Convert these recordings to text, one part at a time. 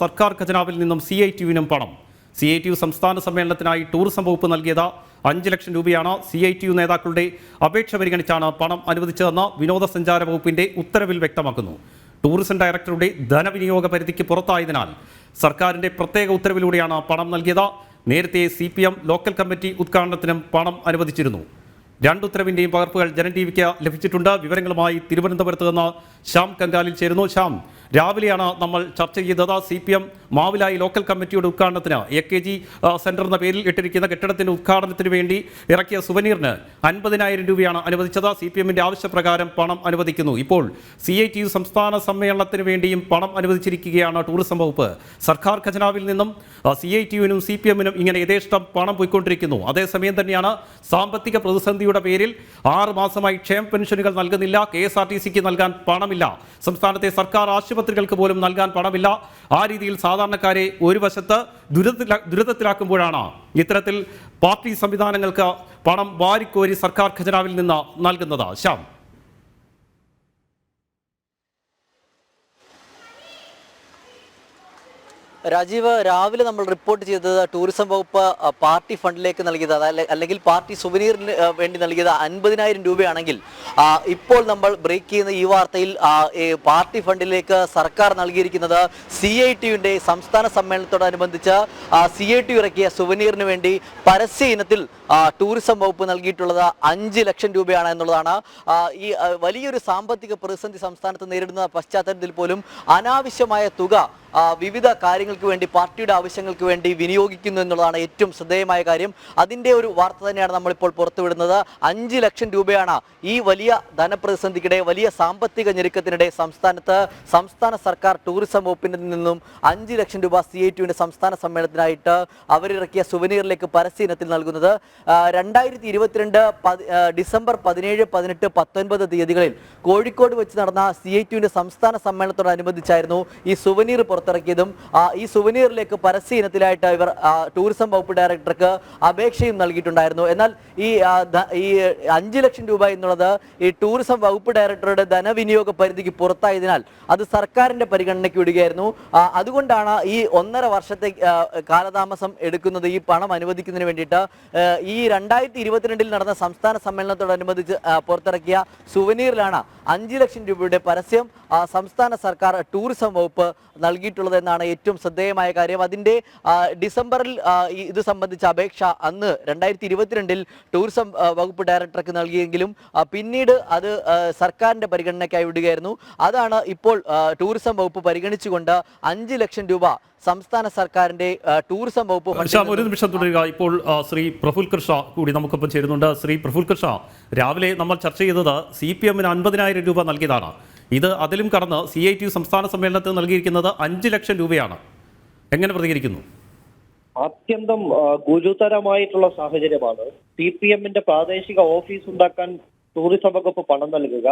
സർക്കാർ ഖജനാവിൽ നിന്നും സി ഐ ടി യുവിനും പണം. സി ഐ ടി യു സംസ്ഥാന സമ്മേളനത്തിനായി ടൂറിസം വകുപ്പ് നൽകിയത് അഞ്ച് ലക്ഷം രൂപയാണ്. സി ഐ ടി യു നേതാക്കളുടെ അപേക്ഷ പരിഗണിച്ചാണ് പണം അനുവദിച്ചതെന്ന് വിനോദസഞ്ചാര വകുപ്പിന്റെ ഉത്തരവിൽ വ്യക്തമാക്കുന്നു. ടൂറിസം ഡയറക്ടറുടെ ധനവിനിയോഗ പരിധിക്ക് പുറത്തായതിനാൽ സർക്കാരിന്റെ പ്രത്യേക ഉത്തരവിലൂടെയാണ് പണം നൽകിയത്. നേരത്തെ C P M local committee ഉദ്ഘാടനത്തിനും പണം അനുവദിച്ചിരുന്നു. രണ്ട് ഉത്തരവിന്റെയും പകർപ്പുകൾ ജനൻ ടി വിക്ക് ലഭിച്ചിട്ടുണ്ട്. വിവരങ്ങളുമായി തിരുവനന്തപുരത്ത് നിന്ന് ശ്യാം കങ്കാലിൽ ചേരുന്നു. ശ്യാം രാവിലെയാണ് നമ്മൾ ചർച്ച ചെയ്തത്. C P M Mavilayi local കമ്മിറ്റിയുടെ ഉദ്ഘാടനത്തിന് എ കെ ജി സെന്റർ എന്ന പേരിൽ ഇട്ടിരിക്കുന്ന കെട്ടിടത്തിന്റെ ഉദ്ഘാടനത്തിന് വേണ്ടി ഇറക്കിയ സുവനീറിന് അൻപതിനായിരം രൂപയാണ് അനുവദിച്ചത്. സി പി എമ്മിന്റെ ആവശ്യപ്രകാരം പണം അനുവദിക്കുന്നു. ഇപ്പോൾ സി ഐ ടി യു സംസ്ഥാന സമ്മേളനത്തിന് വേണ്ടിയും പണം അനുവദിച്ചിരിക്കുകയാണ് ടൂറിസം വകുപ്പ്. സർക്കാർ ഖജനാവിൽ നിന്നും സി ഐ ടി യുവിനും സി പി എമ്മിനും ഇങ്ങനെ യഥേഷ്ടം പണം പോയിക്കൊണ്ടിരിക്കുന്നു. അതേസമയം തന്നെയാണ് സാമ്പത്തിക പ്രതിസന്ധിയുടെ പേരിൽ ആറ് മാസമായി ക്ഷേമ പെൻഷനുകൾ നൽകുന്നില്ല. കെ എസ് ആർ ടി സിക്ക് നൽകാൻ പണമില്ല. സംസ്ഥാനത്തെ സർക്കാർ ആശുപത്രികൾക്ക് പോലും നൽകാൻ പണമില്ല. ആ രീതിയിൽ സാധാരണക്കാരെ ഒരു വശത്ത് ദുരിതത്തിലാ ദുരിതത്തിലാക്കുമ്പോഴാണ് ഇത്തരത്തിൽ പാർട്ടി സംവിധാനങ്ങൾക്ക് പണം വാരിക്കോരി സർക്കാർ ഖജനാവിൽ നിന്ന് നൽകുന്നത്. ശ്യാം. രാജീവ് രാവിലെ നമ്മൾ റിപ്പോർട്ട് ചെയ്തത് ടൂറിസം വകുപ്പ് പാർട്ടി ഫണ്ടിലേക്ക് നൽകിയത് അതല്ല- അല്ലെങ്കിൽ പാർട്ടി സുവനീറിന് വേണ്ടി നൽകിയത് അൻപതിനായിരം രൂപയാണെങ്കിൽ ഇപ്പോൾ നമ്മൾ ബ്രേക്ക് ചെയ്യുന്ന ഈ വാർത്തയിൽ പാർട്ടി ഫണ്ടിലേക്ക് സർക്കാർ നൽകിയിരിക്കുന്നത് സി ഐ ടിയുടെ സംസ്ഥാന സമ്മേളനത്തോടനുബന്ധിച്ച് സി ഐ ടി ഇറക്കിയ സുവനീറിന് വേണ്ടി പരസ്യ ഇനത്തിൽ ടൂറിസം വകുപ്പ് നൽകിയിട്ടുള്ളത് അഞ്ച് ലക്ഷം രൂപയാണ് എന്നുള്ളതാണ്. ഈ വലിയൊരു സാമ്പത്തിക പ്രതിസന്ധി സംസ്ഥാനത്ത് നേരിടുന്ന പശ്ചാത്തലത്തിൽ പോലും അനാവശ്യമായ തുക വിവിധ കാര്യങ്ങൾക്ക് വേണ്ടി പാർട്ടിയുടെ ആവശ്യങ്ങൾക്ക് വേണ്ടി വിനിയോഗിക്കുന്നു എന്നുള്ളതാണ് ഏറ്റവും ശ്രദ്ധേയമായ കാര്യം. അതിന്റെ ഒരു വാർത്ത തന്നെയാണ് നമ്മളിപ്പോൾ പുറത്തുവിടുന്നത്. അഞ്ച് ലക്ഷം രൂപയാണ് ഈ വലിയ ധനപ്രതിസന്ധിക്കിടെ വലിയ സാമ്പത്തിക ഞെരുക്കത്തിനിടെ സംസ്ഥാനത്ത് സംസ്ഥാന സർക്കാർ ടൂറിസം വകുപ്പിന്റെ നിന്നും അഞ്ച് ലക്ഷം രൂപ സി ഐ സംസ്ഥാന സമ്മേളനത്തിനായിട്ട് അവരിറക്കിയ സുവനീറിലേക്ക് പരസ്യ ഇനത്തിൽ നൽകുന്നത്. രണ്ടായിരത്തി ഇരുപത്തിരണ്ട് ഡിസംബർ പതിനേഴ് പതിനെട്ട് പത്തൊൻപത് തീയതികളിൽ കോഴിക്കോട് വെച്ച് നടന്ന സി ഐ ടുവിന്റെ സംസ്ഥാന സമ്മേളനത്തോടനുബന്ധിച്ചായിരുന്നു ഈ സുവനീർ പുറത്തിറക്കിയതും. ഈ സുവനീറിലേക്ക് പരസ്യ ഇനത്തിലായിട്ട് ഇവർ ടൂറിസം വകുപ്പ് ഡയറക്ടർക്ക് അപേക്ഷയും നൽകിയിട്ടുണ്ടായിരുന്നു. എന്നാൽ ഈ ഈ അഞ്ച് ലക്ഷം രൂപ എന്നുള്ളത് ഈ ടൂറിസം വകുപ്പ് ഡയറക്ടറുടെ ധനവിനിയോഗ പരിധിക്ക് പുറത്തായതിനാൽ അത് സർക്കാരിന്റെ പരിഗണനയ്ക്ക് വിടുകയായിരുന്നു. അതുകൊണ്ടാണ് ഈ ഒന്നര വർഷത്തെ കാലതാമസം എടുക്കുന്നത് ഈ പണം അനുവദിക്കുന്നതിന് വേണ്ടിയിട്ട് ഈ രണ്ടായിരത്തി ഇരുപത്തിരണ്ടിൽ നടന്ന സംസ്ഥാന സമ്മേളനത്തോടനുബന്ധിച്ച് പുറത്തിറക്കിയ സുവനീറിലാണ് അഞ്ച് ലക്ഷം രൂപയുടെ പരസ്യം സംസ്ഥാന സർക്കാർ ടൂറിസം വകുപ്പ് നൽകിയിട്ടുള്ളത് എന്നാണ് ഏറ്റവും ശ്രദ്ധേയമായ കാര്യം. അതിന്റെ ഡിസംബറിൽ ഇത് സംബന്ധിച്ച അപേക്ഷ അന്ന് രണ്ടായിരത്തി ഇരുപത്തിരണ്ടിൽ ടൂറിസം വകുപ്പ് ഡയറക്ടർക്ക് നൽകിയെങ്കിലും പിന്നീട് അത് സർക്കാരിന്റെ പരിഗണനയ്ക്കായി വിടുകയായിരുന്നു. അതാണ് ഇപ്പോൾ ടൂറിസം വകുപ്പ് പരിഗണിച്ചുകൊണ്ട് അഞ്ച് ലക്ഷം രൂപ സംസ്ഥാന സർക്കാരിന്റെ ടൂറിസം വകുപ്പ് ഒരു നിമിഷം തുടരുക. ഇപ്പോൾ ശ്രീ പ്രഫുൽ കൃഷ കൂടി നമുക്കൊപ്പം ചേരുന്നുണ്ട്. ശ്രീ പ്രഫുൽ കൃഷ രാവിലെ നമ്മൾ ചർച്ച ചെയ്തത് സി പി എമ്മിന് അൻപതിനായിരം രൂപ നൽകിയതാണ്. ഇത് അതിലും കടന്ന് സി ഐ ടി സംസ്ഥാന സമ്മേളനത്തിൽ നൽകിയിരിക്കുന്നത് അഞ്ച് ലക്ഷം രൂപയാണ്. എങ്ങനെ പ്രതികരിക്കുന്നു? അത്യന്തം ഗുരുതരമായിട്ടുള്ള സാഹചര്യമാണ്. സി പി എമ്മിന്റെ പ്രാദേശിക ഓഫീസ് ഉണ്ടാക്കാൻ ടൂറിസം വകുപ്പ് പണം നൽകുക.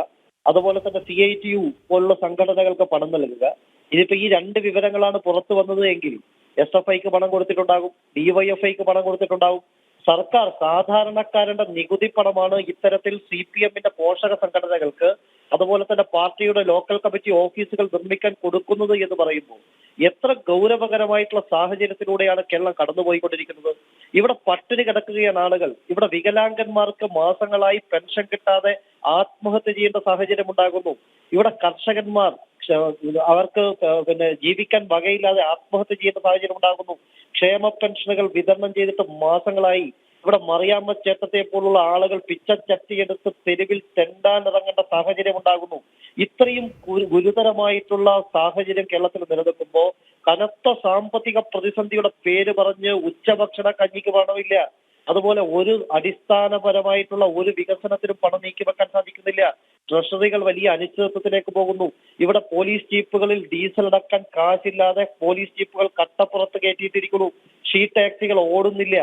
അതുപോലെ തന്നെ സി ഐ ടി യു പോലുള്ള സംഘടനകൾക്ക് പണം നൽകുക. ഇതിപ്പോ ഈ രണ്ട് വിവരങ്ങളാണ് പുറത്തു വന്നത് എങ്കിൽ എസ് എഫ് ഐക്ക് പണം കൊടുത്തിട്ടുണ്ടാകും ഡിവൈഎഫ്ഐക്ക് പണം കൊടുത്തിട്ടുണ്ടാകും. സർക്കാർ സാധാരണക്കാരുടെ നികുതി പണമാണ് ഇത്തരത്തിൽ സി പി എമ്മിന്റെ പോഷക സംഘടനകൾക്ക് അതുപോലെ തന്നെ പാർട്ടിയുടെ ലോക്കൽ കമ്മിറ്റി ഓഫീസുകൾ നിർമ്മിക്കാൻ കൊടുക്കുന്നത് എന്ന് പറയുമ്പോൾ എത്ര ഗൗരവകരമായിട്ടുള്ള സാഹചര്യത്തിലൂടെയാണ് കേരളം കടന്നുപോയിക്കൊണ്ടിരിക്കുന്നത്? ഇവിടെ പട്ടിണി കിടക്കുകയാണ് ആളുകൾ. ഇവിടെ വികലാംഗന്മാർക്ക് മാസങ്ങളായി പെൻഷൻ കിട്ടാതെ ആത്മഹത്യ ചെയ്യേണ്ട സാഹചര്യം ഉണ്ടാകുന്നു. ഇവിടെ കർഷകന്മാർ അവർക്ക് പിന്നെ ജീവിക്കാൻ വകയില്ലാതെ ആത്മഹത്യ ചെയ്യുന്ന സാഹചര്യം ഉണ്ടാകുന്നു. ക്ഷേമ പെൻഷനുകൾ വിതരണം ചെയ്തിട്ട് മാസങ്ങളായി. ഇവിടെ മറിയാമ്മ ചേട്ടത്തെ പോലുള്ള ആളുകൾ പിച്ച ചട്ടിയെടുത്ത് തെരുവിൽ തെണ്ടാൻ ഇറങ്ങേണ്ട സാഹചര്യം ഉണ്ടാകുന്നു. ഇത്രയും ഗുരു- ഗുരുതരമായിട്ടുള്ള സാഹചര്യം കേരളത്തിൽ നിലനിൽക്കുമ്പോൾ കനത്ത സാമ്പത്തിക പ്രതിസന്ധിയുടെ പേര് പറഞ്ഞ് ഉച്ചഭക്ഷണ കഞ്ഞിക്ക് പണമില്ല. അതുപോലെ ഒരു അടിസ്ഥാനപരമായിട്ടുള്ള ഒരു വികസനത്തിനും പണം നീക്കി വെക്കാൻ സാധിക്കുന്നില്ല. ട്രഷറികൾ വലിയ അനിശ്ചിതത്വത്തിലേക്ക് പോകുന്നു. ഇവിടെ പോലീസ് ജീപ്പുകളിൽ ഡീസൽ അടക്കാൻ കാശില്ലാതെ പോലീസ് ജീപ്പുകൾ കട്ടപ്പുറത്ത് കയറ്റിയിട്ടിരിക്കുന്നു. ഷീ ടാക്സികൾ ഓടുന്നില്ല.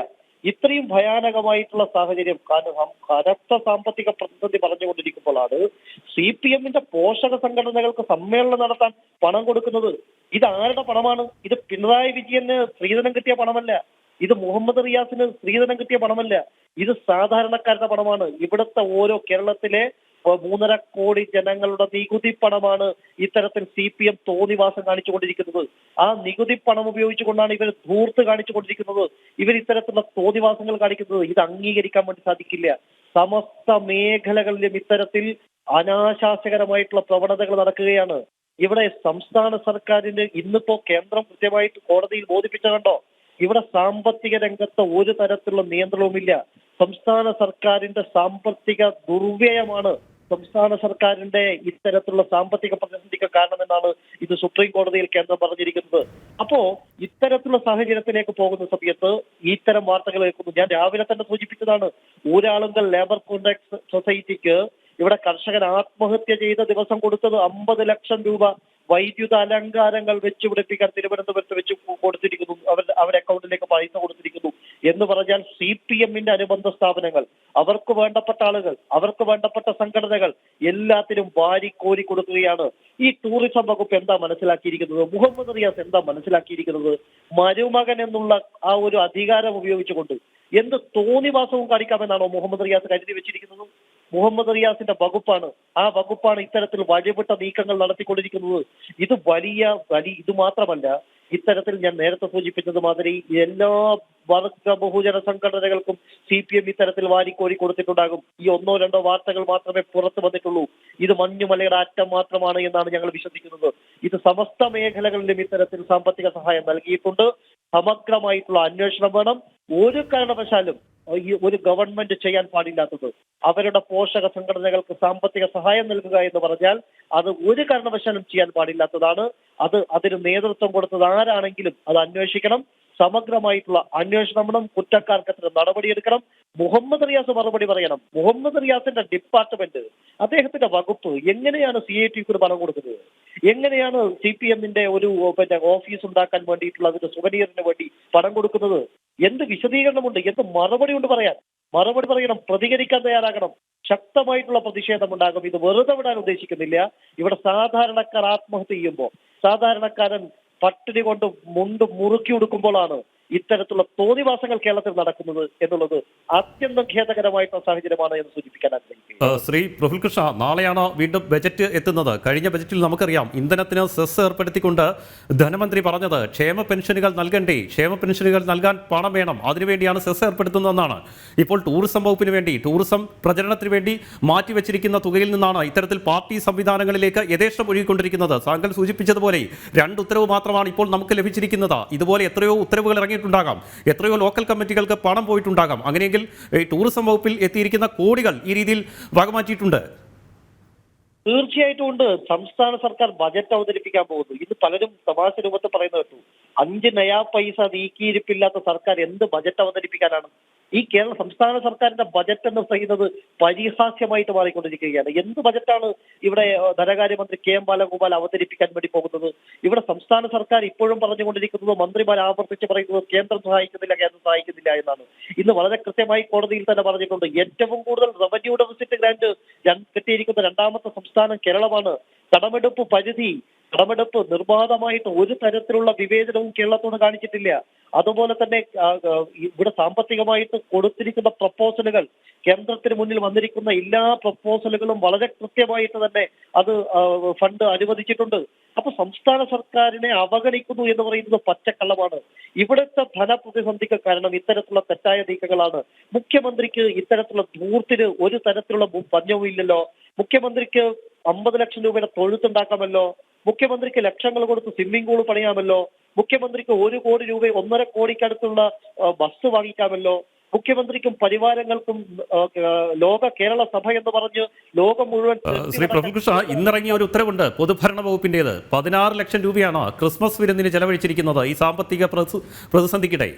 ഇത്രയും ഭയാനകമായിട്ടുള്ള സാഹചര്യം കാരണം കനത്ത സാമ്പത്തിക പ്രതിസന്ധി പറഞ്ഞുകൊണ്ടിരിക്കുമ്പോഴാണ് സി പി എമ്മിന്റെ പോഷക സംഘടനകൾക്ക് സമ്മേളനം നടത്താൻ പണം കൊടുക്കുന്നത്. ഇത് ആരുടെ പണമാണ്? ഇത് പിണറായി വിജയന് സ്ത്രീധനം കിട്ടിയ പണമല്ല. ഇത് മുഹമ്മദ് റിയാസിന് സ്ത്രീധനം കിട്ടിയ പണമല്ല. ഇത് സാധാരണക്കാരുടെ പണമാണ്. ഇവിടുത്തെ ഓരോ കേരളത്തിലെ മൂന്നര കോടി ജനങ്ങളുടെ നികുതി പണമാണ് ഇത്തരത്തിൽ സി പി എം തോന്നിവാസം കാണിച്ചുകൊണ്ടിരിക്കുന്നത്. ആ നികുതി പണം ഉപയോഗിച്ചുകൊണ്ടാണ് ഇവർ ധൂർത്ത് കാണിച്ചുകൊണ്ടിരിക്കുന്നത്. ഇവർ ഇത്തരത്തിലുള്ള തോന്നിവാസങ്ങൾ കാണിക്കുന്നത്. ഇത് അംഗീകരിക്കാൻ വേണ്ടി സാധിക്കില്ല. സമസ്ത മേഖലകളിലും ഇത്തരത്തിൽ അനാശാസ്യകരമായിട്ടുള്ള പ്രവണതകൾ നടക്കുകയാണ്. ഇവിടെ സംസ്ഥാന സർക്കാരിന് ഇന്നിപ്പോ കേന്ദ്രം കൃത്യമായിട്ട് കോടതിയിൽ ബോധിപ്പിച്ച കണ്ടോ ഇവിടെ സാമ്പത്തിക രംഗത്ത് ഒരു തരത്തിലുള്ള നിയന്ത്രണവുമില്ല. സംസ്ഥാന സർക്കാരിന്റെ സാമ്പത്തിക ദുർവ്യയമാണ് സംസ്ഥാന സർക്കാരിന്റെ ഇത്തരത്തിലുള്ള സാമ്പത്തിക പ്രതിസന്ധിക്ക് കാരണമെന്നാണ് ഇത് സുപ്രീം കോടതിയിൽ കേന്ദ്രം പറഞ്ഞിരിക്കുന്നത്. അപ്പോ ഇത്തരത്തിലുള്ള സാഹചര്യത്തിലേക്ക് പോകുന്ന സമയത്ത് ഇത്തരം വാർത്തകൾ കേൾക്കുന്നു. ഞാൻ രാവിലെ തന്നെ സൂചിപ്പിച്ചതാണ് ഊരാളുങ്കൽ ലേബർ കോൺട്രാക്ട് സൊസൈറ്റിക്ക് ഇവിടെ കർഷകൻ ആത്മഹത്യ ചെയ്ത ദിവസം കൊടുത്തത് അമ്പത് ലക്ഷം രൂപ വൈദ്യുത അലങ്കാരങ്ങൾ വെച്ച് പിടിപ്പിക്കാൻ തിരുവനന്തപുരത്ത് വെച്ച് കൊടുത്തിരിക്കുന്നു. അവർ അവരുടെ അക്കൗണ്ടിലേക്ക് പൈസ കൊടുത്തിരിക്കുന്നു. എന്ന് പറഞ്ഞാൽ സി പി എമ്മിന്റെ അനുബന്ധ സ്ഥാപനങ്ങൾ അവർക്ക് വേണ്ടപ്പെട്ട ആളുകൾ അവർക്ക് വേണ്ടപ്പെട്ട സംഘടനകൾ എല്ലാത്തിനും വാരിക്കോരി കൊടുക്കുകയാണ്. ഈ ടൂറിസം വകുപ്പ് എന്താ മനസ്സിലാക്കിയിരിക്കുന്നത്? മുഹമ്മദ് റിയാസ് എന്താ മനസ്സിലാക്കിയിരിക്കുന്നത്? മരുമകൻ എന്നുള്ള ആ ഒരു അധികാരം ഉപയോഗിച്ചുകൊണ്ട് എന്ത് തോന്നിവാസവും കാണിക്കാമെന്നാണോ മുഹമ്മദ് റിയാസ് കരുതി വെച്ചിരിക്കുന്നത്? മുഹമ്മദ് റിയാസിന്റെ വകുപ്പാണ്. ആ വകുപ്പാണ് ഇത്തരത്തിൽ വഴിവിട്ട നീക്കങ്ങൾ നടത്തിക്കൊണ്ടിരിക്കുന്നത്. ഇത് വലിയ വലിയ ഇത് മാത്രമല്ല ഇത്തരത്തിൽ ഞാൻ നേരത്തെ സൂചിപ്പിച്ചത് മാതിരി എല്ലാ വർഗ ബഹുജന സംഘടനകൾക്കും സി പി എം ഇത്തരത്തിൽ വാരിക്കോരി കൊടുത്തിട്ടുണ്ടാകും. ഈ ഒന്നോ രണ്ടോ വാർത്തകൾ മാത്രമേ പുറത്തു വന്നിട്ടുള്ളൂ. ഇത് മഞ്ഞുമലയുടെ അറ്റം മാത്രമാണ് എന്നാണ് ഞങ്ങൾ വിശ്വസിക്കുന്നത്. ഇത് സമസ്ത മേഖലകളിലും ഇത്തരത്തിൽ സാമ്പത്തിക സഹായം നൽകിയിട്ടുണ്ട്. സമഗ്രമായിട്ടുള്ള അന്വേഷണം വേണം. ഒരു കാരണവശാലും ഈ ഒരു ഗവൺമെന്റ് ചെയ്യാൻ പാടില്ലാത്തത്. അവരുടെ പോഷക സംഘടനകൾക്ക് സാമ്പത്തിക സഹായം നൽകുക എന്ന് പറഞ്ഞാൽ അത് ഒരു കാരണവശാലും ചെയ്യാൻ പാടില്ലാത്തതാണ്. അത് അതിന് നേതൃത്വം കൊടുത്തത് ആരാണെങ്കിലും അത് അന്വേഷിക്കണം. സമഗ്രമായിട്ടുള്ള അന്വേഷണം വേണം കുറ്റക്കാർക്കെതിരെ നടപടിയെടുക്കണം. മുഹമ്മദ് റിയാസ് മറുപടി പറയണം. മുഹമ്മദ് റിയാസിന്റെ ഡിപ്പാർട്ട്മെന്റ് അദ്ദേഹത്തിന്റെ വകുപ്പ് എങ്ങനെയാണ് സി ഐ ടിക്ക് പണം കൊടുക്കുന്നത്? എങ്ങനെയാണ് സി പി എമ്മിന്റെ ഒരു പിന്നെ ഓഫീസ് ഉണ്ടാക്കാൻ വേണ്ടിയിട്ടുള്ള അതിന്റെ സുവനീറിന് വേണ്ടി പണം കൊടുക്കുന്നത്? എന്ത് വിശദീകരണമുണ്ട്? എന്ത് മറുപടി ഉണ്ട് പറയാൻ? മറുപടി പറയണം പ്രതികരിക്കാൻ തയ്യാറാകണം. ശക്തമായിട്ടുള്ള പ്രതിഷേധം ഉണ്ടാകും. ഇത് വെറുതെ വിടാൻ ഉദ്ദേശിക്കുന്നില്ല. ഇവിടെ സാധാരണക്കാർ ആത്മഹത്യ ചെയ്യുമ്പോൾ സാധാരണക്കാരൻ പട്ടിണി കൊണ്ട് മുണ്ട് മുറുക്കി ഉടുക്കുമ്പോഴാണ് ഇത്തരത്തിലുള്ള തോന്നിവാസങ്ങൾ കേരളത്തിൽ നടക്കുന്നത് എന്നുള്ളത് അത്യന്തം ഖേദകരമായിട്ടുള്ള സാഹചര്യമാണ് എന്ന് സൂചിപ്പിക്കാൻ ആഗ്രഹിക്കുന്നു. ശ്രീ പ്രഫുൽ കൃഷ്ണ നാളെയാണ് വീണ്ടും ബജറ്റ് എത്തുന്നത്. കഴിഞ്ഞ ബജറ്റിൽ നമുക്കറിയാം ഇന്ധനത്തിന് സെസ് ഏർപ്പെടുത്തിക്കൊണ്ട് ധനമന്ത്രി പറഞ്ഞത് ക്ഷേമ പെൻഷനുകൾ നൽകണ്ടേ ക്ഷേമ പെൻഷനുകൾ നൽകാൻ പണം വേണം അതിനുവേണ്ടിയാണ് സെസ് ഏർപ്പെടുത്തുന്നതെന്നാണ്. ഇപ്പോൾ ടൂറിസം വകുപ്പിന് വേണ്ടി ടൂറിസം പ്രചരണത്തിന് വേണ്ടി മാറ്റിവെച്ചിരിക്കുന്ന തുകയിൽ നിന്നാണ് ഇത്തരത്തിൽ പാർട്ടി സംവിധാനങ്ങളിലേക്ക് യഥേഷ്ടം ഒഴുകിക്കൊണ്ടിരിക്കുന്നത്. താങ്കൾ സൂചിപ്പിച്ചതുപോലെ രണ്ട് ഉത്തരവ് മാത്രമാണ് ഇപ്പോൾ നമുക്ക് ലഭിച്ചിരിക്കുന്നത്. ഇതുപോലെ എത്രയോ ഉത്തരവുകൾ ഇറങ്ങിയിട്ടുണ്ടാകാം. എത്രയോ ലോക്കൽ കമ്മിറ്റികൾക്ക് പണം പോയിട്ടുണ്ടാകാം. അങ്ങനെയെങ്കിൽ ടൂറിസം വകുപ്പിൽ എത്തിയിരിക്കുന്ന കോടികൾ ഈ രീതിയിൽ വകമാറ്റിയിട്ടുണ്ട്. തീർച്ചയായിട്ടും ഉണ്ട്. സംസ്ഥാന സർക്കാർ ബജറ്റ് അവതരിപ്പിക്കാൻ പോകുന്നു. ഇത് പലരും തമാശ രൂപത്തിൽ പറയുന്ന കേട്ടു. അഞ്ച് നയാ പൈസ നീക്കിയിരിപ്പില്ലാത്ത സർക്കാർ എന്ത് ബജറ്റ് അവതരിപ്പിക്കാനാണ്? ഈ കേരള സംസ്ഥാന സർക്കാരിന്റെ ബജറ്റ് എന്ന് പറയുന്നത് പരിഹാസ്യമായിട്ട് മാറിക്കൊണ്ടിരിക്കുകയാണ്. എന്ത് ബജറ്റാണ് ഇവിടെ ധനകാര്യമന്ത്രി കെ എം ബാലഗോപാൽ അവതരിപ്പിക്കാൻ വേണ്ടി പോകുന്നത്? ഇവിടെ സംസ്ഥാന സർക്കാർ ഇപ്പോഴും പറഞ്ഞുകൊണ്ടിരിക്കുന്നത് മന്ത്രിമാർ ആവർത്തിച്ച് പറയുന്നത് കേന്ദ്രം സഹായിക്കുന്നില്ല കേന്ദ്രം സഹായിക്കുന്നില്ല എന്നാണ്. ഇന്ന് വളരെ കൃത്യമായി കോടതിയിൽ തന്നെ പറഞ്ഞിട്ടുണ്ട്. ഏറ്റവും കൂടുതൽ റവന്യൂ ഡെഫിസിറ്റ് ഗ്രാന്റ് കിട്ടിയിരിക്കുന്ന രണ്ടാമത്തെ സംസ്ഥാനം കേരളമാണ്. കടമെടുപ്പ് പരിധി കടമെടുപ്പ് നിർബാധമായിട്ട് ഒരു തരത്തിലുള്ള വിവേചനവും കേരളത്തോട് കാണിച്ചിട്ടില്ല. അതുപോലെ തന്നെ ഇവിടെ സാമ്പത്തികമായിട്ട് കൊടുത്തിരിക്കുന്ന പ്രപ്പോസലുകൾ കേന്ദ്രത്തിന് മുന്നിൽ വന്നിരിക്കുന്ന എല്ലാ പ്രപ്പോസലുകളും വളരെ കൃത്യമായിട്ട് തന്നെ അത് ഫണ്ട് അനുവദിച്ചിട്ടുണ്ട്. അപ്പൊ സംസ്ഥാന സർക്കാരിനെ അവഗണിക്കുന്നു എന്ന് പറയുന്നത് പച്ചക്കള്ളമാണ്. ഇവിടുത്തെ ധനപ്രതിസന്ധിക്ക് കാരണം ഇത്തരത്തിലുള്ള തെറ്റായ നീക്കങ്ങളാണ്. മുഖ്യമന്ത്രിക്ക് ഇത്തരത്തിലുള്ള ധൂർത്തിന് ഒരു തരത്തിലുള്ള പഞ്ഞവും ഇല്ലല്ലോ. മുഖ്യമന്ത്രിക്ക് അമ്പത് ലക്ഷം രൂപയുടെ തൊഴുത്തുണ്ടാക്കാമല്ലോ മുഖ്യമന്ത്രിക്ക് ലക്ഷങ്ങൾ കൊടുത്ത് സ്വിമ്മിംഗ് പൂൾ പണിയാമല്ലോ. മുഖ്യമന്ത്രിക്ക് ഒരു കോടി രൂപ ഒന്നര കോടിക്കടുത്തുള്ള ബസ് വാങ്ങിക്കാമല്ലോ. മുഖ്യമന്ത്രിക്കും പരിവാരങ്ങൾക്കും ലോക കേരള സഭ എന്ന് പറഞ്ഞ് ലോകം മുഴുവൻ ശ്രീ പ്രഭുകൃഷ്ണ ഇന്നിറങ്ങിയ ഒരു ഉത്തരവുണ്ട്. പൊതുഭരണ വകുപ്പിന്റേത്. പതിനാറ് ലക്ഷം രൂപയാണ് ക്രിസ്മസ് വിരുന്നിന് ചെലവഴിച്ചിരിക്കുന്നത് ഈ സാമ്പത്തിക പ്രതി- പ്രതിസന്ധിക്കിടെ.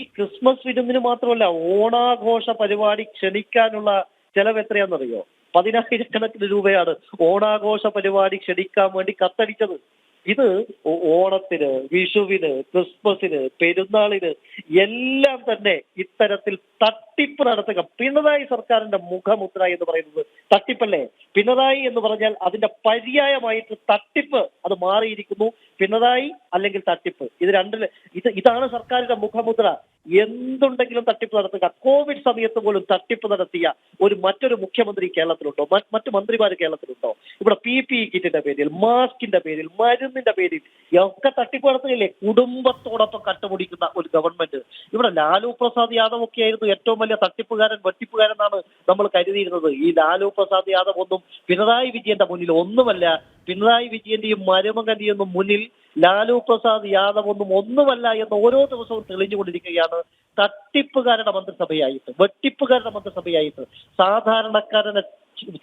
ഈ ക്രിസ്മസ് വിരുന്നിന് മാത്രമല്ല ഓണാഘോഷ പരിപാടി ക്ഷണിക്കാനുള്ള ചെലവ് എത്രയാണെന്നറിയോ? പതിനായിരക്കണക്കിന് രൂപയാണ് ഓണാഘോഷ പരിപാടി ക്ഷണിക്കാൻ വേണ്ടി കത്തടിച്ചത്. ഇത് ഓണത്തിന് വിഷുവിന് ക്രിസ്മസിന് പെരുന്നാളിന് എല്ലാം തന്നെ ഇത്തരത്തിൽ തട്ടിപ്പ് നടത്തുക. പിണറായി സർക്കാരിന്റെ മുഖമുദ്ര എന്ന് പറയുന്നത് തട്ടിപ്പല്ലേ? പിണറായി എന്ന് പറഞ്ഞാൽ അതിന്റെ പര്യായമായിട്ട് തട്ടിപ്പ് അത് മാറിയിരിക്കുന്നു. പിണറായി അല്ലെങ്കിൽ തട്ടിപ്പ്. ഇത് രണ്ടിൽ ഇത് ഇതാണ് സർക്കാരിന്റെ മുഖമുദ്ര. എന്തുണ്ടെങ്കിലും തട്ടിപ്പ് നടത്തുക. കോവിഡ് സമയത്ത് പോലും തട്ടിപ്പ് നടത്തിയ ഒരു മറ്റൊരു മുഖ്യമന്ത്രി കേരളത്തിലുണ്ടോ? മറ്റു മന്ത്രിമാർ കേരളത്തിലുണ്ടോ? ഇവിടെ പി പി കിറ്റിന്റെ പേരിൽ മാസ്കിന്റെ പേരിൽ മരുന്നിന്റെ പേരിൽ ഒക്കെ തട്ടിപ്പ് നടത്തുകയില്ലേ? കുടുംബത്തോടൊപ്പം കട്ടുപിടിക്കുന്ന ഒരു ഗവൺമെന്റ്. ഇവിടെ ലാലു പ്രസാദ് യാദവ് ഒക്കെ ആയിരുന്നു ഏറ്റവും വലിയ തട്ടിപ്പുകാരൻ വെട്ടിപ്പുകാരൻ എന്നാണ് നമ്മൾ കരുതിയിരുന്നത്. ഈ ലാലു പ്രസാദ് യാദവ് ഒന്നും പിണറായി വിജയന്റെ മുന്നിൽ ഒന്നുമല്ല. പിണറായി വിജയന്റെയും മരുമകന്റെയും മുന്നിൽ ലാലു പ്രസാദ് യാദവ് ഒന്നും ഒന്നുമല്ല എന്ന് ഓരോ ദിവസവും തെളിഞ്ഞുകൊണ്ടിരിക്കുകയാണ്. തട്ടിപ്പുകാരുടെ മന്ത്രിസഭയായിട്ട് വെട്ടിപ്പുകാരുടെ മന്ത്രിസഭയായിട്ട് സാധാരണക്കാരനെ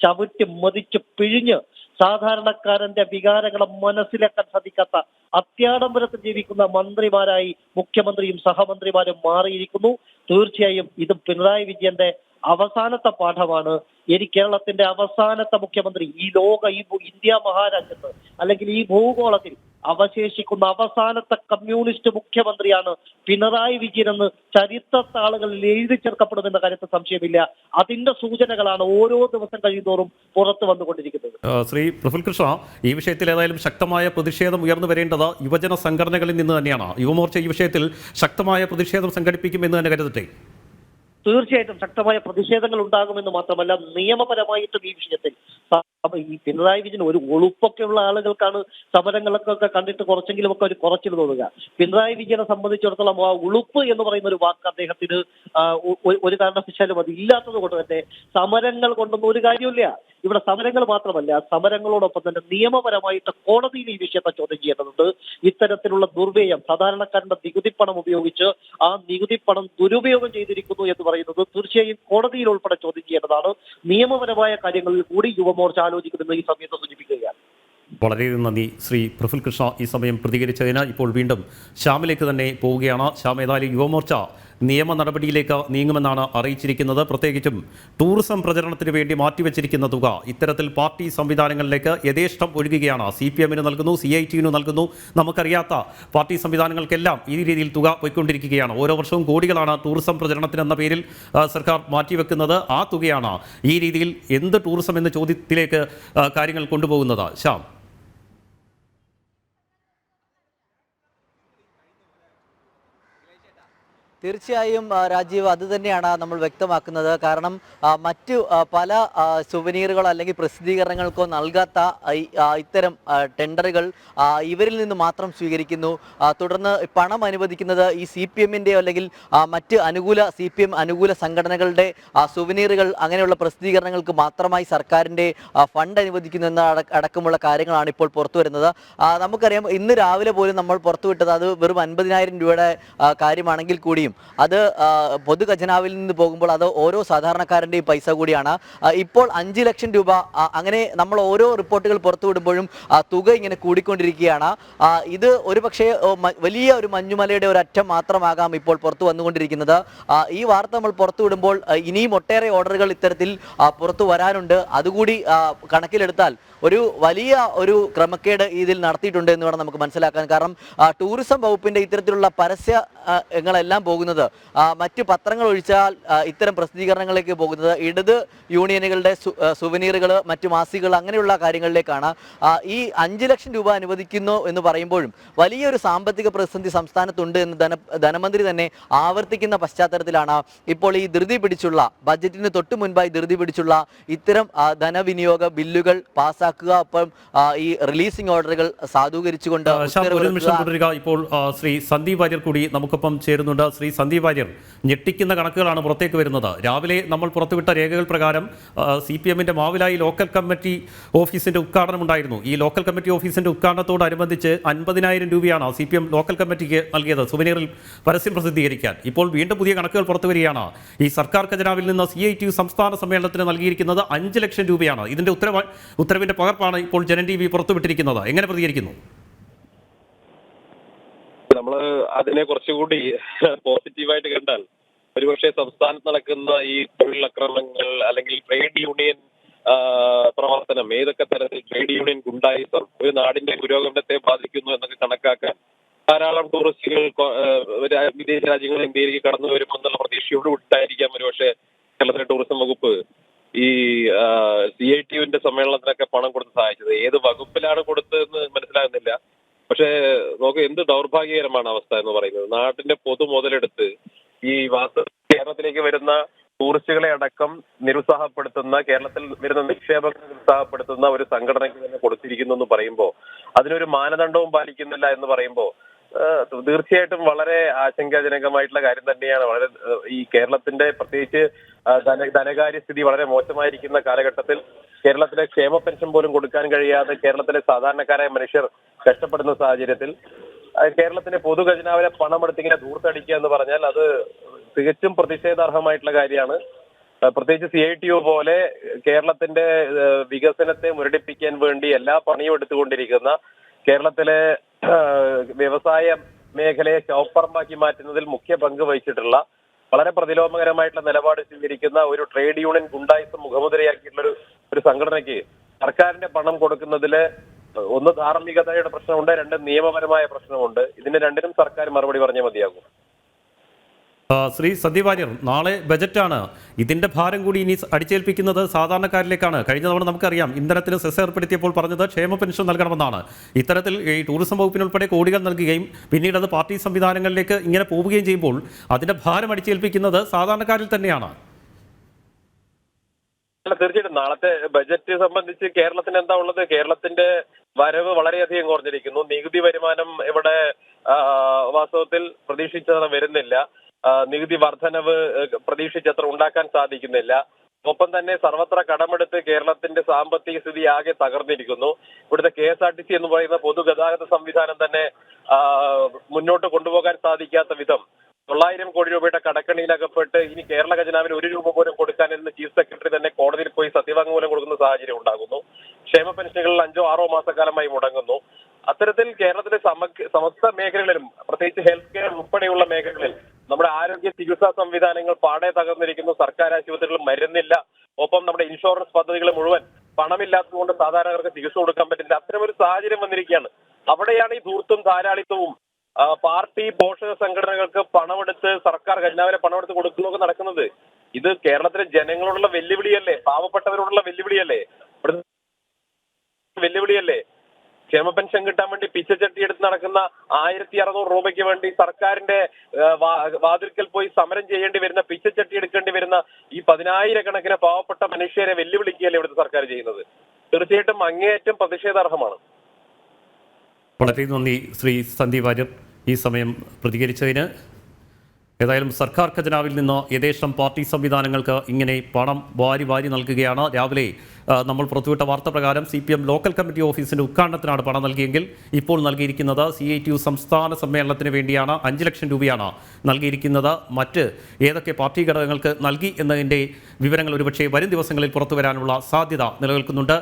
ചവിട്ടി മതിച്ച് പിഴിഞ്ഞ് സാധാരണക്കാരന്റെ വികാരങ്ങളെ മനസ്സിലാക്കാൻ സാധിക്കാത്ത അത്യാഡംബരത്തിൽ ജീവിക്കുന്ന മന്ത്രിമാരായി മുഖ്യമന്ത്രിയും സഹമന്ത്രിമാരും മാറിയിരിക്കുന്നു. തീർച്ചയായും ഇത് പിണറായി വിജയന്റെ അവസാനത്തെ പാഠമാണ്. ഇനി കേരളത്തിന്റെ അവസാനത്തെ മുഖ്യമന്ത്രി ഈ ലോക ഈ ഇന്ത്യ മഹാരാജ്യത്ത് അല്ലെങ്കിൽ ഈ ഭൂഗോളത്തിൽ അവശേഷിക്കുന്ന അവസാനത്തെ കമ്മ്യൂണിസ്റ്റ് മുഖ്യമന്ത്രിയാണ് പിണറായി വിജയൻ എന്ന് ചരിത്ര താളുകളിൽ എഴുതി ചേർക്കപ്പെടുമെന്ന കാര്യത്തിൽ സംശയമില്ല. അതിന്റെ സൂചനകളാണ് ഓരോ ദിവസം കഴിയുന്നതോറും പുറത്തു വന്നുകൊണ്ടിരിക്കുന്നത്. ശ്രീ പ്രഫുൽ കൃഷ്ണ ഈ വിഷയത്തിൽ ഏതായാലും ശക്തമായ പ്രതിഷേധം ഉയർന്നു വരേണ്ടത് യുവജന സംഘടനകളിൽ നിന്ന് തന്നെയാണ്. യുവമോർച്ച ഈ വിഷയത്തിൽ ശക്തമായ പ്രതിഷേധം സംഘടിപ്പിക്കുമെന്ന് തന്നെ കരുതട്ടെ? തീർച്ചയായിട്ടും ശക്തമായ പ്രതിഷേധങ്ങൾ ഉണ്ടാകുമെന്ന് മാത്രമല്ല നിയമപരമായിട്ടും ഈ വിഷയത്തിൽ. ഈ പിണറായി വിജയൻ ഒരു ഒളുപ്പൊക്കെ ഉള്ള ആളുകൾക്കാണ് സമരങ്ങളൊക്കെ കണ്ടിട്ട് കുറച്ചെങ്കിലും ഒക്കെ ഒരു കുറച്ചിൽ തോന്നുക. പിണറായി വിജയനെ സംബന്ധിച്ചിടത്തോളം ആ ഉളുപ്പ് എന്ന് പറയുന്ന ഒരു വാക്ക് അദ്ദേഹത്തിന് ഒരു കാരണവശാലും അത് ഇല്ലാത്തത് കൊണ്ട് തന്നെ സമരങ്ങൾ കൊണ്ടൊന്നും ഒരു കാര്യമില്ല ഇവിടെ സമരങ്ങൾ മാത്രമല്ല സമരങ്ങളോടൊപ്പം തന്നെ നിയമപരമായിട്ട് കോടതിയിൽ ഈ വിഷയത്തെ ചോദ്യം ചെയ്യേണ്ടതുണ്ട്. ഇത്തരത്തിലുള്ള ദുർവ്യയം സാധാരണക്കാരന്റെ നികുതി പണം ഉപയോഗിച്ച് ആ നികുതി പണം ദുരുപയോഗം ചെയ്തിരിക്കുന്നു എന്ന് പറയുന്നത് തീർച്ചയായും കോടതിയിൽ ഉൾപ്പെടെ ചോദ്യം ചെയ്യേണ്ടതാണ് നിയമപരമായ കാര്യങ്ങളിൽ കൂടി യുവമോർച്ച ആലോചിക്കുമെന്ന് ഈ സമയത്ത് സൂചിപ്പിക്കുകയാണ്. വളരെയധികം നന്ദി. ശ്രീ പ്രഫുൽ കൃഷ്ണ ഈ സമയം പ്രതികരിച്ചതിന് ഇപ്പോൾ വീണ്ടും ശ്യാമിലേക്ക് തന്നെ പോവുകയാണ്. ശ്യാം ഏതായാലും യുവമോർച്ച നിയമ നടപടിയിലേക്ക് നീങ്ങുമെന്നാണ് അറിയിച്ചിരിക്കുന്നത്. പ്രത്യേകിച്ചും ടൂറിസം പ്രചരണത്തിന് വേണ്ടി മാറ്റിവെച്ചിരിക്കുന്ന തുക ഇത്തരത്തിൽ പാർട്ടി സംവിധാനങ്ങളിലേക്ക് യഥേഷ്ടം ഒഴുകുകയാണ്. സി പി എമ്മിന് നൽകുന്നു സി ഐ ടിയുന് നൽകുന്നു. നമുക്കറിയാത്ത പാർട്ടി സംവിധാനങ്ങൾക്കെല്ലാം ഈ രീതിയിൽ തുക പോയിക്കൊണ്ടിരിക്കുകയാണ്. ഓരോ വർഷവും കോടികളാണ് ടൂറിസം പ്രചരണത്തിന് എന്ന പേരിൽ സർക്കാർ മാറ്റിവെക്കുന്നത്. ആ തുകയാണ് ഈ രീതിയിൽ എന്ത് ടൂറിസം എന്ന ചോദ്യത്തിലേക്ക് കാര്യങ്ങൾ കൊണ്ടുപോകുന്നത്. ശ്യാം. തീർച്ചയായും രാജീവ് അത് തന്നെയാണ് നമ്മൾ വ്യക്തമാക്കുന്നത്. കാരണം മറ്റു പല സുവനീറുകളോ അല്ലെങ്കിൽ പ്രസിദ്ധീകരണങ്ങൾക്കോ നൽകാത്ത ഇത്തരം ടെൻഡറുകൾ ഇവരിൽ നിന്ന് മാത്രം സ്വീകരിക്കുന്നു. തുടർന്ന് പണം അനുവദിക്കുന്നത് ഈ സി പി എമ്മിന്റെയോ അല്ലെങ്കിൽ മറ്റ് അനുകൂല സി പി എം അനുകൂല സംഘടനകളുടെ സുവനീറുകൾ അങ്ങനെയുള്ള പ്രസിദ്ധീകരണങ്ങൾക്ക് മാത്രമായി സർക്കാരിന്റെ ഫണ്ട് അനുവദിക്കുന്നു എന്ന അടക്കമുള്ള കാര്യങ്ങളാണ് ഇപ്പോൾ പുറത്തു വരുന്നത്. നമുക്കറിയാം ഇന്ന് രാവിലെ പോലും നമ്മൾ പുറത്തുവിട്ടത് അത് വെറും അൻപതിനായിരം രൂപയുടെ കാര്യമാണെങ്കിൽ കൂടിയും. അത് പൊതുഖജനാവിൽ നിന്ന് പോകുമ്പോൾ അത് ഓരോ സാധാരണക്കാരന്റെയും പൈസ കൂടിയാണ്. ഇപ്പോൾ അഞ്ച് ലക്ഷം രൂപ അങ്ങനെ നമ്മൾ ഓരോ റിപ്പോർട്ടുകൾ പുറത്തുവിടുമ്പോഴും തുക ഇങ്ങനെ കൂടിക്കൊണ്ടിരിക്കുകയാണ്. ഇത് ഒരു പക്ഷേ വലിയ ഒരു മഞ്ഞുമലയുടെ ഒരു അറ്റം മാത്രമാകാം ഇപ്പോൾ പുറത്തു വന്നുകൊണ്ടിരിക്കുന്നത്. ഈ വാർത്ത നമ്മൾ പുറത്തുവിടുമ്പോൾ ഇനിയും ഒട്ടേറെ ഓർഡറുകൾ ഇത്തരത്തിൽ പുറത്തു വരാനുണ്ട്. അതുകൂടി കണക്കിലെടുത്താൽ ഒരു വലിയ ഒരു ക്രമക്കേട് ഇതിൽ നടത്തിയിട്ടുണ്ട് എന്ന് വേണം നമുക്ക് മനസ്സിലാക്കാൻ. കാരണം ടൂറിസം വകുപ്പിന്റെ ഇത്തരത്തിലുള്ള പരസ്യങ്ങളെല്ലാം പോകുന്നത് മറ്റു പത്രങ്ങൾ ഒഴിച്ചാൽ ഇത്തരം പ്രസിദ്ധീകരണങ്ങളിലേക്ക് പോകുന്നത് ഇടത് യൂണിയനുകളുടെ സുവനീറുകൾ മറ്റു മാസികൾ അങ്ങനെയുള്ള കാര്യങ്ങളിലേക്കാണ്. ഈ അഞ്ച് ലക്ഷം രൂപ അനുവദിക്കുന്നു എന്ന് പറയുമ്പോഴും വലിയൊരു സാമ്പത്തിക പ്രതിസന്ധി സംസ്ഥാനത്തുണ്ട് എന്ന് ധന ധനമന്ത്രി തന്നെ ആവർത്തിക്കുന്ന പശ്ചാത്തലത്തിലാണ്. ഇപ്പോൾ ഈ ധൃതി പിടിച്ചുള്ള ബജറ്റിന് തൊട്ടു മുൻപായി ധൃതി പിടിച്ചുള്ള ഇത്തരം ധനവിനിയോഗ ബില്ലുകൾ പാസ്സാക്കുക ഒപ്പം ഈ റിലീസിംഗ് ഓർഡറുകൾ സാധൂകരിച്ചുകൊണ്ട് ഇപ്പോൾ ശ്രീ സന്ദീപ് വാര്യർ കൂടി നമുക്കൊപ്പം ചേരുന്നുണ്ട്. ശ്രീ സന്ദീപ് വാര്യർ ഞെട്ടിക്കുന്ന കണക്കുകളാണ് പുറത്തേക്ക് വരുന്നത്. രാവിലെ നമ്മൾ പുറത്തുവിട്ട രേഖകൾ പ്രകാരം സി പി എമ്മിന്റെ മാവിലായി ലോക്കൽ കമ്മിറ്റി ഓഫീസിന്റെ ഉദ്ഘാടനം ഉണ്ടായിരുന്നു. ഈ ലോക്കൽ കമ്മിറ്റി ഓഫീസിന്റെ ഉദ്ഘാടനത്തോടനുബന്ധിച്ച് അൻപതിനായിരം രൂപയാണ് സി പി എം ലോക്കൽ കമ്മിറ്റിക്ക് നൽകിയത്. സുവനീറിൽ പരസ്യം പ്രസിദ്ധീകരിക്കാൻ. ഇപ്പോൾ വീണ്ടും പുതിയ കണക്കുകൾ പുറത്തു വരികയാണ്. ഈ സർക്കാർ ഖജനാവിൽ നിന്ന് സി ഐ ടി സംസ്ഥാന സമ്മേളനത്തിന് നൽകിയിരിക്കുന്നത് അഞ്ച് ലക്ഷം രൂപയാണ്. ഇതിന്റെ ഉത്തരവ് ഉത്തരവിന്റെ പകർപ്പാണ് ഇപ്പോൾ ജനൻ ടി വി പുറത്തുവിട്ടിരിക്കുന്നത്. എങ്ങനെ പ്രതികരിക്കുന്നു? നമ്മൾ അതിനെ കുറച്ചുകൂടി പോസിറ്റീവായിട്ട് കണ്ടാൽ ഒരുപക്ഷെ സംസ്ഥാനത്ത് നടക്കുന്ന ഈ തൊഴിലക്രമങ്ങൾ അല്ലെങ്കിൽ ട്രേഡ് യൂണിയൻ പ്രവർത്തനം ഏതൊക്കെ തരത്തിൽ ട്രേഡ് യൂണിയൻ ഗുണ്ടായിസം ഒരു നാടിന്റെ പുരോഗമനത്തെ ബാധിക്കുന്നു എന്നൊക്കെ കണക്കാക്കാൻ ധാരാളം ടൂറിസ്റ്റുകൾ വിദേശ രാജ്യങ്ങൾ ഇന്ത്യയിലേക്ക് കടന്നു വരുമെന്നുള്ള പ്രതീക്ഷയോട് വിട്ടായിരിക്കാം ഒരുപക്ഷെ കേരളത്തിലെ ടൂറിസം വകുപ്പ് ഈ സി ഐ ടി യുന്റെ സമ്മേളനത്തിനൊക്കെ പണം കൊടുത്ത് സഹായിച്ചത്. ഏത് വകുപ്പിലാണ് കൊടുത്തതെന്ന് മനസ്സിലാകുന്നില്ല. പക്ഷെ നോക്ക് എന്ത് ദൗർഭാഗ്യകരമാണ് അവസ്ഥ എന്ന് പറയുന്നത്. നാട്ടിന്റെ പൊതു മുതലെടുത്ത് ഈ വാസ്തു കേരളത്തിലേക്ക് വരുന്ന ടൂറിസ്റ്റുകളെ അടക്കം നിരുത്സാഹപ്പെടുത്തുന്ന കേരളത്തിൽ വരുന്ന നിക്ഷേപങ്ങൾ നിരുത്സാഹപ്പെടുത്തുന്ന ഒരു സംഘടനയ്ക്ക് തന്നെ കൊടുത്തിരിക്കുന്നു എന്ന് പറയുമ്പോൾ അതിനൊരു മാനദണ്ഡവും പാലിക്കുന്നില്ല എന്ന് പറയുമ്പോൾ തീർച്ചയായിട്ടും വളരെ ആശങ്കാജനകമായിട്ടുള്ള കാര്യം തന്നെയാണ്. വളരെ ഈ കേരളത്തിന്റെ പ്രത്യേകിച്ച് ധനകാര്യ സ്ഥിതി വളരെ മോശമായിരിക്കുന്ന കാലഘട്ടത്തിൽ കേരളത്തിലെ ക്ഷേമ പെൻഷൻ പോലും കൊടുക്കാൻ കഴിയാതെ കേരളത്തിലെ സാധാരണക്കാരായ മനുഷ്യർ കഷ്ടപ്പെടുന്ന സാഹചര്യത്തിൽ കേരളത്തിന്റെ പൊതു ഖജനാവിലെ പണമെടുത്ത് ഇങ്ങനെ ധൂർത്തടിക്കുക എന്ന് പറഞ്ഞാൽ അത് തികച്ചും പ്രതിഷേധാർഹമായിട്ടുള്ള കാര്യമാണ്. പ്രത്യേകിച്ച് സി ഐ ടി യു പോലെ കേരളത്തിന്റെ വികസനത്തെ മുരടിപ്പിക്കാൻ വേണ്ടി എല്ലാ പണിയും എടുത്തുകൊണ്ടിരിക്കുന്ന കേരളത്തിലെ വ്യവസായ മേഖലയെ ചോപ്പർമാക്കി മാറ്റുന്നതിൽ മുഖ്യ പങ്ക് വഹിച്ചിട്ടുള്ള വളരെ പ്രതിലോമകരമായിട്ടുള്ള നിലപാട് സ്വീകരിക്കുന്ന ഒരു ട്രേഡ് യൂണിയൻ ഗുണ്ടായിസം മുഖമുദ്രയാക്കിയിട്ടുള്ള ഒരു സംഘടനയ്ക്ക് സർക്കാരിന്റെ പണം കൊടുക്കുന്നതിൽ ഒന്ന് ധാർമ്മികതയുടെ പ്രശ്നമുണ്ട് രണ്ട് നിയമപരമായ പ്രശ്നമുണ്ട്. ഇതിന് രണ്ടിനും സർക്കാർ മറുപടി പറഞ്ഞേ മതിയാകും. ശ്രീ സന്ദീപ് വാര്യർ നാളെ ബജറ്റാണ്. ഇതിന്റെ ഭാരം കൂടി ഇനി അടിച്ചേൽപ്പിക്കുന്നത് സാധാരണക്കാരിലേക്കാണ്. കഴിഞ്ഞ തവണ നമുക്കറിയാം ഇന്ധനത്തിന് സെസ് ഏർപ്പെടുത്തിയപ്പോൾ പറഞ്ഞത് ക്ഷേമ പെൻഷൻ നൽകണമെന്നാണ്. ഇത്തരത്തിൽ ഈ ടൂറിസം വകുപ്പിനുൾപ്പെടെ കോടികൾ നൽകുകയും പിന്നീട് അത് പാർട്ടി സംവിധാനങ്ങളിലേക്ക് ഇങ്ങനെ പോവുകയും ചെയ്യുമ്പോൾ അതിന്റെ ഭാരം അടിച്ചേൽപ്പിക്കുന്നത് സാധാരണക്കാരിൽ തന്നെയാണ്. തീർച്ചയായിട്ടും നാളത്തെ ബജറ്റ് സംബന്ധിച്ച് കേരളത്തിന് എന്താ ഉള്ളത്? കേരളത്തിന്റെ വരവ് വളരെയധികം കുറഞ്ഞിരിക്കുന്നു. നികുതി വരുമാനം ഇവിടെ വാസ്തവത്തിൽ പ്രതീക്ഷിച്ചതാണ് വരുന്നില്ല. നികുതി വർധനവ് പ്രതീക്ഷിച്ച് പ്രതീക്ഷിച്ചത്ര ഉണ്ടാക്കാൻ സാധിക്കുന്നില്ല. ഒപ്പം തന്നെ സർവത്ര കടമെടുത്ത് കേരളത്തിന്റെ സാമ്പത്തിക സ്ഥിതി ആകെ തകർന്നിരിക്കുന്നു. ഇവിടുത്തെ K S R T C എന്ന് പറയുന്ന പൊതുഗതാഗത സംവിധാനം തന്നെ മുന്നോട്ട് കൊണ്ടുപോകാൻ സാധിക്കാത്ത വിധം തൊള്ളായിരം കോടി രൂപയുടെ കടക്കണിയിലകപ്പെട്ട് ഇനി കേരള ഖജനാവിന് ഒരു രൂപ പോലും കൊടുക്കാൻ എന്ന് ചീഫ് സെക്രട്ടറി തന്നെ കോടതിയിൽ പോയി സത്യവാങ്മൂലം കൊടുക്കുന്ന സാഹചര്യം ഉണ്ടാകുന്നു. ക്ഷേമ പെൻഷനുകളിൽ അഞ്ചോ ആറോ മാസക്കാലമായി മുടങ്ങുന്നു. അത്തരത്തിൽ കേരളത്തിലെ സമഗ്ര സമസ്ത മേഖലകളിലും പ്രത്യേകിച്ച് ഹെൽത്ത് കെയർ ഉൾപ്പെടെയുള്ള മേഖലകളിൽ നമ്മുടെ ആരോഗ്യ ചികിത്സാ സംവിധാനങ്ങൾ പാടെ തകർന്നിരിക്കുന്നു. സർക്കാർ ആശുപത്രികൾ മരുന്നില്ല. ഒപ്പം നമ്മുടെ ഇൻഷുറൻസ് പദ്ധതികൾ മുഴുവൻ പണമില്ലാത്തതുകൊണ്ട് സാധാരണക്കാർക്ക് ചികിത്സ കൊടുക്കാൻ പറ്റില്ല. അത്തരമൊരു സാഹചര്യം വന്നിരിക്കുകയാണ്. അവിടെയാണ് ഈ ധൂർത്തും ധാരാളിത്തവും പാർട്ടി പോഷക സംഘടനകൾക്ക് പണമെടുത്ത് സർക്കാർ ഖജനാവിലെ പണമെടുത്ത് കൊടുക്കുന്നൊക്കെ നടക്കുന്നത്. ഇത് കേരളത്തിലെ ജനങ്ങളോടുള്ള വെല്ലുവിളിയല്ലേ? പാവപ്പെട്ടവരോടുള്ള വെല്ലുവിളിയല്ലേ? വെല്ലുവിളിയല്ലേ? ക്ഷേമ പെൻഷൻ കിട്ടാൻ വേണ്ടി പിച്ചച്ചട്ടി എടുത്ത് നടക്കുന്ന ആയിരത്തി അറുന്നൂറ് രൂപയ്ക്ക് വേണ്ടി സർക്കാരിന്റെ വാതിൽക്കൽ പോയി സമരം ചെയ്യേണ്ടി വരുന്ന പിച്ചച്ചട്ടി എടുക്കേണ്ടി വരുന്ന ഈ പതിനായിരക്കണക്കിന് പാവപ്പെട്ട മനുഷ്യരെ വെല്ലുവിളിക്കുകയല്ലേ ഇവിടുത്തെ സർക്കാർ ചെയ്യുന്നത്. തീർച്ചയായിട്ടും അങ്ങേയറ്റം പ്രതിഷേധാർഹമാണ്. വളരെ നന്ദി ശ്രീ സന്ദീപ് വാര്യർ ഈ സമയം പ്രതികരിച്ചതിന്. ഏതായാലും സർക്കാർ ഖജനാവിൽ നിന്ന് യഥേഷ്ടം പാർട്ടി സംവിധാനങ്ങൾക്ക് ഇങ്ങനെ പണം വാരി വാരി നൽകുകയാണ്. രാവിലെ നമ്മൾ പുറത്തുവിട്ട വാർത്ത പ്രകാരം C P M local committee ഓഫീസിന്റെ ഉദ്ഘാടനത്തിനാണ് പണം നൽകിയെങ്കിൽ ഇപ്പോൾ നൽകിയിരിക്കുന്നത് സി ഐ ടി യു സംസ്ഥാന സമ്മേളനത്തിന് വേണ്ടിയാണ്. അഞ്ച് ലക്ഷം രൂപയാണ് നൽകിയിരിക്കുന്നത്. മറ്റ് ഏതൊക്കെ പാർട്ടി ഘടകങ്ങൾക്ക് നൽകി എന്നതിന്റെ വിവരങ്ങൾ ഒരുപക്ഷെ വരും ദിവസങ്ങളിൽ പുറത്തു വരാനുള്ള സാധ്യത നിലനിൽക്കുന്നുണ്ട്.